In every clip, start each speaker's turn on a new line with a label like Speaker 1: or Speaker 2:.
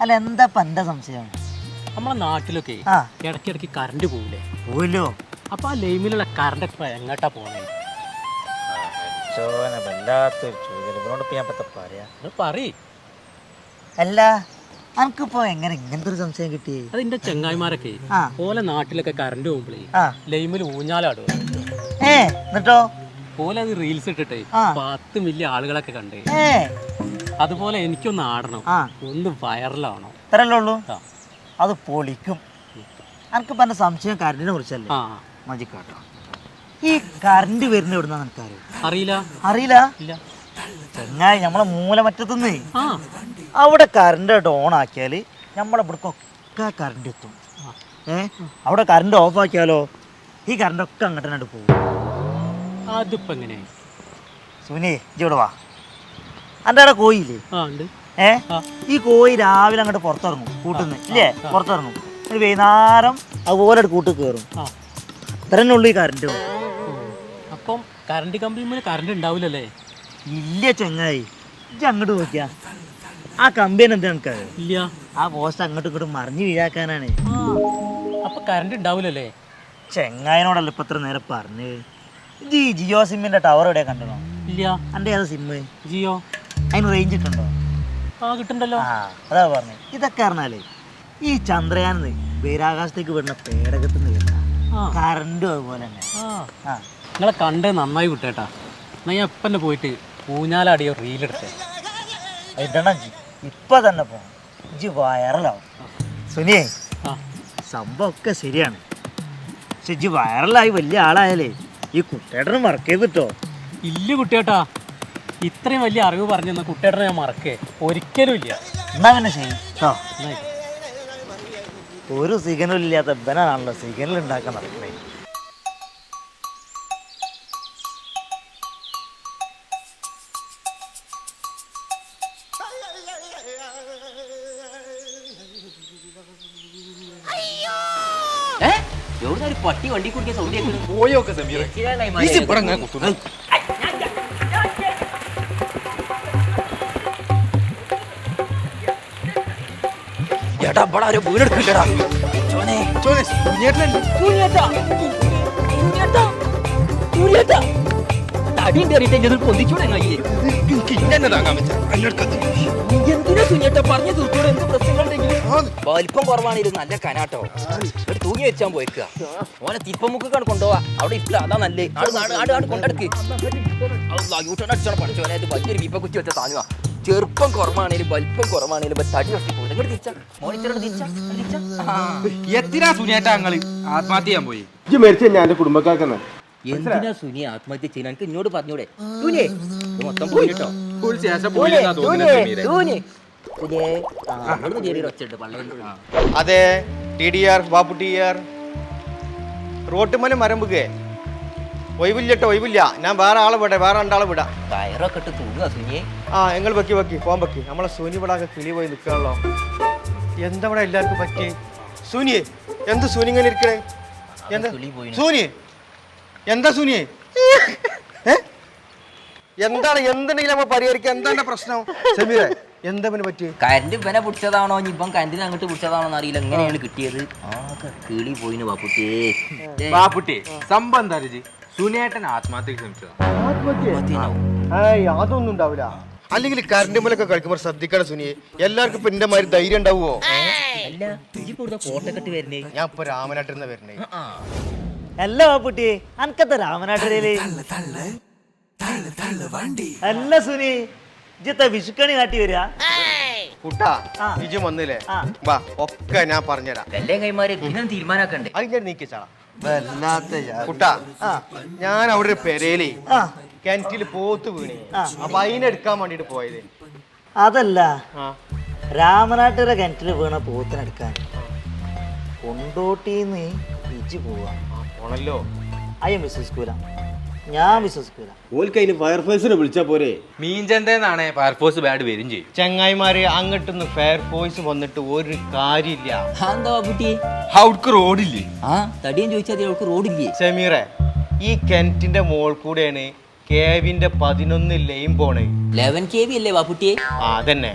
Speaker 1: അല്ല എന്താ ഇപ്പൊ എന്റെ സംശയം?
Speaker 2: നമ്മളെ നാട്ടിലൊക്കെ
Speaker 1: ആ.
Speaker 2: ഇടയ്ക്കിടയ്ക്ക് കറണ്ട് പോകില്ലേ
Speaker 1: പോലോ
Speaker 2: അപ്പൊ ആ ലൈമിലുള്ള കറണ്ട് ഇപ്പൊ എങ്ങോട്ടാ പോണേ?
Speaker 1: ചോന വല്ലാത്തൊരു ചോദ്യം. ഇവനോട് ഇപ്പൊ ഞാൻ പത്ത പറയാ?
Speaker 2: അത് പറയ്.
Speaker 1: അല്ല അനക്കിപ്പോ എങ്ങനെ ഇങ്ങനത്തെ ഒരു സംശയം കിട്ടി?
Speaker 2: അതിന്റെ ചെങ്ങായിമാരൊക്കെ
Speaker 1: ആ.
Speaker 2: ഓലെ നാട്ടിലൊക്കെ കറണ്ട് പോകുമ്പോഴേ
Speaker 1: ആ.
Speaker 2: ലൈമിൽ ഊഞ്ഞാലാടോ.
Speaker 1: ഏ എന്നിട്ടോ?
Speaker 2: ഓലെ അത് റീൽസ് ഇട്ടിട്ടേ
Speaker 1: ആ.
Speaker 2: പത്ത് മില്യൺ ആളുകളൊക്കെ കണ്ടേ.
Speaker 1: ഏ.
Speaker 2: അതുപോലെ എനിക്കൊന്ന് ആടണം.
Speaker 1: ആ.
Speaker 2: ഒന്ന് വയറലാണോ
Speaker 1: ഇത്രല്ലേ ഉള്ളൂ?
Speaker 2: ആ.
Speaker 1: അത് പൊളിക്കും. എനിക്ക് പറഞ്ഞ സംശയം കറണ്ടിനെ കുറിച്ചല്ലേ?
Speaker 2: ആ.
Speaker 1: മജിക്കാട്ടോ ഈ കറണ്ട് വരുന്ന എവിടുന്ന നിനക്കറിയോ
Speaker 2: അറിയില്ല.
Speaker 1: അറിയില്ല?
Speaker 2: ഇല്ല.
Speaker 1: ചെങ്ങായി നമ്മളെ മൂലമറ്റത്തുനിന്ന്.
Speaker 2: ആ.
Speaker 1: അവിടെ കറണ്ട് ഓൺ ആക്കിയാൽ നമ്മളെ ഇവിടേക്കൊക്കെ കറണ്ട് എത്തും. ഏ? അവിടെ കറണ്ട് ഓഫ് ആക്കിയാലോ? ഈ കറണ്ട് ഒക്കെ അങ്ങോട്ട് തന്നെ പോകും.
Speaker 2: അതിപ്പോ എങ്ങനെ
Speaker 1: സുനി ഇജ്ജ് ഇവിടെ വാ. എന്റെ അവിടെ കോയില്ലേ ഏ? ഈ കോയി രാവിലെ അങ്ങോട്ട് പുറത്തിറങ്ങും കൂട്ടുന്ന് ഇല്ലേ? പുറത്തിറങ്ങും. ഒരു വൈകുന്നേരം അതുപോലെ കൂട്ട് കയറും ഇത്രന്നെ ഉള്ളൂ ഈ കറണ്ട്
Speaker 2: അപ്പം കറണ്ട് കമ്പനി കറണ്ട് ഉണ്ടാവില്ലല്ലേ
Speaker 1: ഇല്ല ചെങ്ങായി. ഇജ്ജ് അങ്ങോട്ട് നോക്കിയാ. ആ കമ്പനി എന്താ എനിക്കത്
Speaker 2: ഇല്ല.
Speaker 1: ആ പോസ്റ്റ് അങ്ങോട്ടും ഇങ്ങോട്ടും മറിഞ്ഞു വീഴാക്കാനാണ്.
Speaker 2: അപ്പൊ കറണ്ട് ഉണ്ടാവില്ലല്ലേ
Speaker 1: ചെങ്ങായനോടല്ല ഇപ്പൊ ഇത്ര നേരം പറഞ്ഞ്? ഇത് ഈ ജിയോ സിമ്മിന്റെ ടവർ എവിടെയാ കണ്ടോ
Speaker 2: ഇല്ല.
Speaker 1: അന്റെ ഏതാ സിമ്മ്
Speaker 2: ജിയോ.
Speaker 1: അതിന് റേഞ്ച് ഇട്ടുണ്ടോ?
Speaker 2: ആ കിട്ടണ്ടല്ലോ
Speaker 1: ആ അതാ പറഞ്ഞു. ഇതൊക്കെ പറഞ്ഞാലേ ഈ ചന്ദ്രയാനെന്ന് ബഹിരാകാശത്തേക്ക് വിടുന്ന
Speaker 2: ആ.
Speaker 1: കറണ്ടും അതുപോലെ തന്നെ.
Speaker 2: ആ. നിങ്ങളെ കണ്ടേ നന്നായി വിട്ടേട്ടാ എന്നാ ഞാൻ ഇപ്പം തന്നെ പോയിട്ട് ഊഞ്ഞാലാടിയോ റീലെടുത്തേ
Speaker 1: ഇടണം ജി. ഇപ്പൊ തന്നെ പോണം. ജി വൈറലാവും. സുനിയേ സംഭവമൊക്കെ ശരിയാണ്. പക്ഷെ ജി വൈറലായി വലിയ ആളായാലേ ഈ കുട്ടേട്ടനും വർക്ക് ചെയ്തിട്ടോ?
Speaker 2: ഇല്ല കുട്ടിയേട്ടാ. ഇത്രയും വലിയ അറിവ് പറഞ്ഞു തന്ന കുട്ടിയേട്ടനെ ഞാൻ മറക്കേ. ഒരിക്കലും ഇല്ല.
Speaker 1: എന്നാ കേട്ടോ ഒരു സിഗ്നലും ഇല്ലാത്ത ബനാണല്ലോ സിഗ്നൽ ഉണ്ടാക്കാൻ നടക്കണേ.
Speaker 3: എവിടുന്ന ഒരു പട്ടി വണ്ടി കുടിക്കാൻ സൗണ്ട് കേൾക്കുന്നു.
Speaker 4: പോയൊക്കെ സമീറെ?
Speaker 3: എടാ ഇവിടെ ഒരു വീടെടുക്കില്ലടാ ചോനെ
Speaker 4: ചോനെ
Speaker 3: കയറിയിട്ട് പൊന്തിച്ചൂടെ എന്തിനാ സുനിയേട്ടാ പറഞ്ഞു തീർത്തോടെ എന്ത് പ്രശ്നങ്ങളുണ്ടെങ്കിലും വലിപ്പം കുറവാണെങ്കിലും നല്ല കനാട്ടോ തൂങ്ങി വെച്ചാൻ പോയിക്കുക ഓനെ തിപ്പമുക്കാണ് കൊണ്ടുപോവാ അവിടെ ഇല്ല അതാ നല്ലേ ആട് ആട് ആട് ആട് കൊണ്ടെടുക്ക് യൂട്ടേൺ അടിച്ചാണ് പഠിച്ചോനെ ഇത് വലിയൊരു വിപ്പ കുത്തി വെച്ച താങ്ങുക ചെറുപ്പം കുറവാണേലും വലിപ്പം കുറവാണേലും തടി ഇങ്ങോട്ട് തിരിച്ചാ? മോണിറ്ററോട് തിരിച്ചാ? ഇങ്ങോട്ട് തിരിച്ചാ? ആ.
Speaker 4: എത്തിനാ സുനിയേട്ട ഞങ്ങൾ ആത്മഹത്യ ചെയ്യാൻ പോയി.
Speaker 5: ഇജ്ജ് മരിച്ച ഞാൻ എന്റെ കുടുംബക്കാർക്കെന്ന്
Speaker 3: എന്തിനാ സുനി ആത്മഹത്യ ചെയ്യുന്ന? എനിക്ക് എന്നോട് പറഞ്ഞൂടെ. സുനിയെ മൊത്തം
Speaker 4: സമീറെ
Speaker 5: അതെ T D R Bappu T R. റോട്ടുമല മരമ്പുകേ ഒഴിവില്ലട്ടോ ഒഴിവില്ല. ഞാൻ വേറെ ആളെ വിടാം വേറെ രണ്ടാളെ വിടാം.
Speaker 3: വയറൊക്കെ ഇട്ട് തൂങ്ങുക സുനിയെ.
Speaker 5: ആ നിങ്ങൾ വെക്കി വെക്കി പോകാൻ വെക്കി. നമ്മളെ സുനി ഇവിടെ കിളി പോയി നിൽക്കാണല്ലോ എന്താ ഇവിടെ എല്ലാവർക്കും പറ്റി സുനിയെ എന്ത് സുനി ഇങ്ങനെ ഇരിക്കണേ? എന്താ?
Speaker 3: കിളി പോയിന്.
Speaker 5: എന്താ സുനിയെ? ഏ? എന്താണ് എന്തുണ്ടെങ്കിലും നമ്മൾ പരിഹരിക്കുക എന്താണ് പ്രശ്നം? സമീറെ എന്താ പിന്നെ പറ്റി
Speaker 3: കരണ്ട് ഇവനെ പിടിച്ചതാണോ? ഇനി ഇപ്പം കരണ്ടിന് അങ്ങോട്ട് പിടിച്ചതാണോ എന്ന് അറിയില്ല. എങ്ങനെയാണ് കിട്ടിയത്? ആകെ കിളി പോയിന് ബാപ്പുട്ടിയേ
Speaker 4: ബാപ്പുട്ടി സംഭവം എന്താ രുചി? സുനിയേട്ടൻ ആത്മഹത്യക്ക് ശ്രമിച്ചതാ.
Speaker 5: അതൊന്നും ഉണ്ടാവില്ല. അല്ലെങ്കിൽ കറണ്ട് മുലൊക്കെ കഴിക്കുമ്പോൾ ശ്രദ്ധിക്കണം സുനിയെ. എല്ലാവർക്കും ഇപ്പൊ എന്റെ മാതിരി ധൈര്യം ഉണ്ടാവുമോ ഞാൻ ഇപ്പൊ രാമനാട്ടിൽ വരണേ.
Speaker 3: ആ
Speaker 1: അല്ല കുട്ടി അനക്കത്തെ രാമനാട്ടരയിൽ? അല്ല സുനി ഇജത്തെ വിഷുക്കണി കാട്ടി വരിക
Speaker 5: കുട്ടാ ഇജു വന്നില്ലേ? വാ ഒക്കെ ഞാൻ പറഞ്ഞുതരാം.
Speaker 3: തീരുമാനാക്കണ്ടേ?
Speaker 5: അതിന്റെ ഞാൻ നീക്കിച്ചാളാ കുട്ടാ ഞാൻ അവിടെ ഒരു പെരയിലേ കിണറ്റിൽ പോത്ത് വീണേ. അപ്പൊ അതിനെടുക്കാൻ വേണ്ടിട്ട് പോയത്.
Speaker 1: അതല്ല. രാമനാട്ടുകര കിണറ്റിൽ വീണ പോത്തിനെടുക്കാൻ കൊണ്ടോട്ടിന്ന് ഇജ്ജ് പോവാ.
Speaker 5: ഐ പോണല്ലോ.
Speaker 1: അയ്യം വിശ്വസിക്കൂല. ഞാൻ വിശ്വസിക്കൂല.
Speaker 5: ഓൽക്കതിന് ഫയർഫോഴ്സിനെ വിളിച്ചാ പോരെ?
Speaker 4: മീൻചന്തേന്നാണ് ഫയർഫോഴ്സ് ബാഡ് വരും ചെയ്യും.
Speaker 5: ചങ്ങായിമാര് അങ്ങോട്ടൊന്ന് ഫയർഫോഴ്സ് വന്നിട്ട് ഒരു കാര്യമില്ല
Speaker 3: എന്താ
Speaker 4: റോഡില്ലേ
Speaker 3: ആ തടിയും ചോദിച്ചാൽ അവൾക്ക് റോഡില്ലേ
Speaker 5: സമീറെ ഈ കെന്റിന്റെ മോൾ കൂടെയാണ് കേവിന്റെ പതിനൊന്ന് ലൈൻ പോണേ.
Speaker 3: ലെവൻ കെ വി അല്ലേ വാപ്പുട്ടിയെ
Speaker 5: ആ അതന്നെ.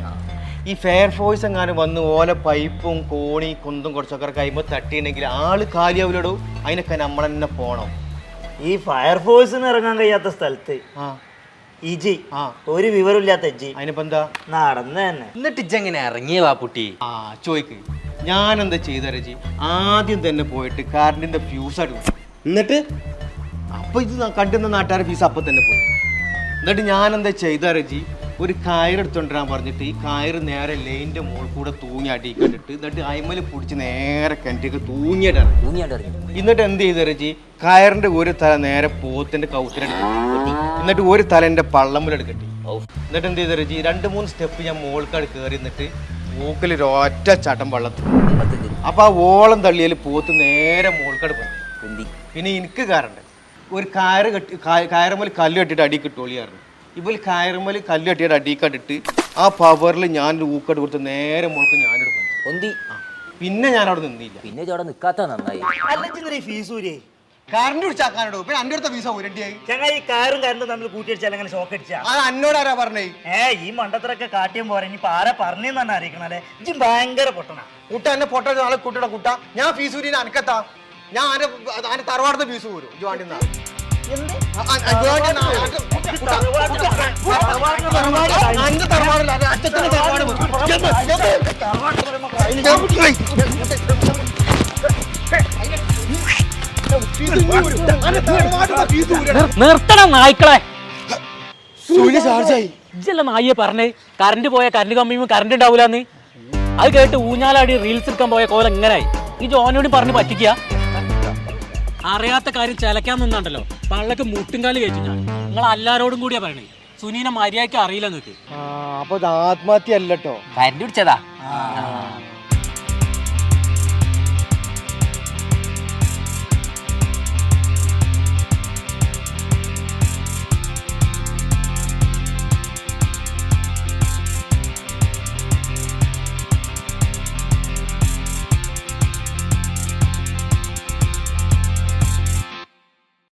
Speaker 5: ഈ ഫെയർ ഫോഴ്സ് എങ്ങാനും വന്ന് ഓല പൈപ്പും കോണി കുന്തും കുറച്ചൊക്കെ കഴിയുമ്പോൾ തട്ടിയിട്ടുണ്ടെങ്കിൽ ആൾ കാലിയാവില്ലടോ അതിനൊക്കെ നമ്മൾ തന്നെ പോണം.
Speaker 1: ഈ ഫയർഫോഴ്സിന് ഇറങ്ങാൻ കഴിയാത്ത സ്ഥലത്ത് ഇജി
Speaker 5: ആ.
Speaker 1: ഒരു വിവരമില്ലാത്ത ഇജി.
Speaker 5: അതിനിപ്പോ എന്താ
Speaker 1: നടന്ന് തന്നെ.
Speaker 4: എന്നിട്ട് എങ്ങനെ ഇറങ്ങിയ പുട്ടി
Speaker 5: ആ ചോയ്ക്ക്. ഞാൻ എന്താ ചെയ്ത രജി ആദ്യം തന്നെ പോയിട്ട് കാറിന്റെ ഫ്യൂസ് അടുക്കും എന്നിട്ട്? അപ്പൊ ഇത് ന- കണ്ടുന്ന നാട്ടുകാരെ ഫീസ് അപ്പൊ തന്നെ പോയി. എന്നിട്ട് ഞാൻ എന്താ ചെയ്ത രജി ഒരു കയർ എടുത്തോണ്ടിരാൻ പറഞ്ഞിട്ട് ഈ കയർ നേരെ ലൈന്റെ മുകളിൽ കൂടെ തൂങ്ങി അടിക്കണ്ടിട്ട് എന്നിട്ട് അയിമൽ പിടിച്ച് നേരെ കിണറ്റിക്ക് തൂങ്ങിയിട്ടാണ്
Speaker 3: തൂങ്ങിയാണ്ട് ഇറങ്ങി.
Speaker 5: എന്നിട്ട് എന്ത് ചെയ്തു രജി? കയറിന്റെ ഒരു തല നേരെ പോത്തിന്റെ കൗത്തിലെടുക്കട്ടി എന്നിട്ട് ഒരു തല എന്റെ പള്ളമ്മിലെടുക്കട്ടി
Speaker 3: ഔ.
Speaker 5: എന്നിട്ട് എന്ത് ചെയ്തു രജി? രണ്ട് മൂന്ന് സ്റ്റെപ്പ് ഞാൻ മുകൾക്കാട് കയറി എന്നിട്ട് മൂക്കിൽ ഒരൊറ്റ ചട്ടം വള്ളത്തിൽ അപ്പൊ ആ ഓളം തള്ളിയാൽ പോത്ത് നേരെ മുകൾക്കാട് പോയി പിന്നെ എനിക്ക് കാറുണ്ട് ഒരു കയറ് കെട്ടി കയറുമ്പോൾ കല്ല് കെട്ടിയിട്ട് അടി കിട്ടോളിയായിരുന്നു ഇപ്പോൾ കയറുമലി കല്ലട്ടിയുടെ കെട്ടിയിട്ട് അടി കണ്ടിട്ട് ആ പവറിൽ ഞാൻ ഊക്കട്ട് കൊടുത്ത് നേരെ മുഴുക്ക് ഞാനെടുക്കും
Speaker 3: പോയി.
Speaker 5: പിന്നെ ഞാൻ അവിടെ നിന്നില്ല.
Speaker 3: പിന്നെ അവിടെ നിക്കാത്ത നന്നായി.
Speaker 1: അല്ലെങ്കിൽ ഫീസ് ഊരിയേ?
Speaker 5: കറണ്ട് പിടിച്ചാക്കാനോ പിന്നെ അന്റെ അടുത്ത ഫീസ ഉരണ്ടിയായി
Speaker 1: ചങ്ങ ഈ കാറും കറണ്ടും തമ്മിൽ കൂട്ടിയടിച്ചാൽ അങ്ങനെ ഷോക്ക് അടിച്ചാ?
Speaker 5: അത് എന്നോട് ആരാ പറഞ്ഞേ?
Speaker 1: ഏ ഈ മണ്ടത്തരൊക്കെ കാട്ടിയും പോരാ. ഇനി ആരാ പറഞ്ഞെന്ന് തന്നെ അറിയിക്കണല്ലേ ഇജി ഭയങ്കര പൊട്ടണ
Speaker 5: കുട്ട എന്നെ പൊട്ട നാളെ കുട്ടിയുടെ കുട്ട. ഞാൻ ഫീസ് ഊരിനെ അനക്കത്താ. ഞാൻ ആന്റെ ആന്റെ തറവാടത്തെ ഫീസ് ഊരും. ഇജ് വാണ്ടിന്നാ.
Speaker 2: നിർത്തണം നായ്ക്കളെ
Speaker 5: സൂര്യ
Speaker 2: ഇജ്ജല്ല നായിയെ പറഞ്ഞേ കറണ്ട് പോയ കറണ്ട് കമ്പിയുമ്പോൾ കറണ്ട് ഉണ്ടാവൂലെന്ന് അത് കേട്ട് ഊഞ്ഞാലാടി റീൽസ് എടുക്കാൻ പോയ കോലം ഇങ്ങനെ ഈ ജോനോട് പറഞ്ഞ് പറ്റിക്കുക അറിയാത്ത കാര്യം ചിലക്കാൻ നിന്നാണ്ടല്ലോ. പള്ളക്ക് മുട്ടുംകാൽ കയറ്റി ഞാൻ. നിങ്ങൾ എല്ലാരോടും കൂടിയാ പറയണേ. സുനീനെ മര്യാദയ്ക്ക് അറിയില്ല നിനക്ക്
Speaker 5: അപ്പൊ ആത്മഹത്യ അല്ലട്ടോ
Speaker 3: കരണ്ടി പിടിച്ചതാ?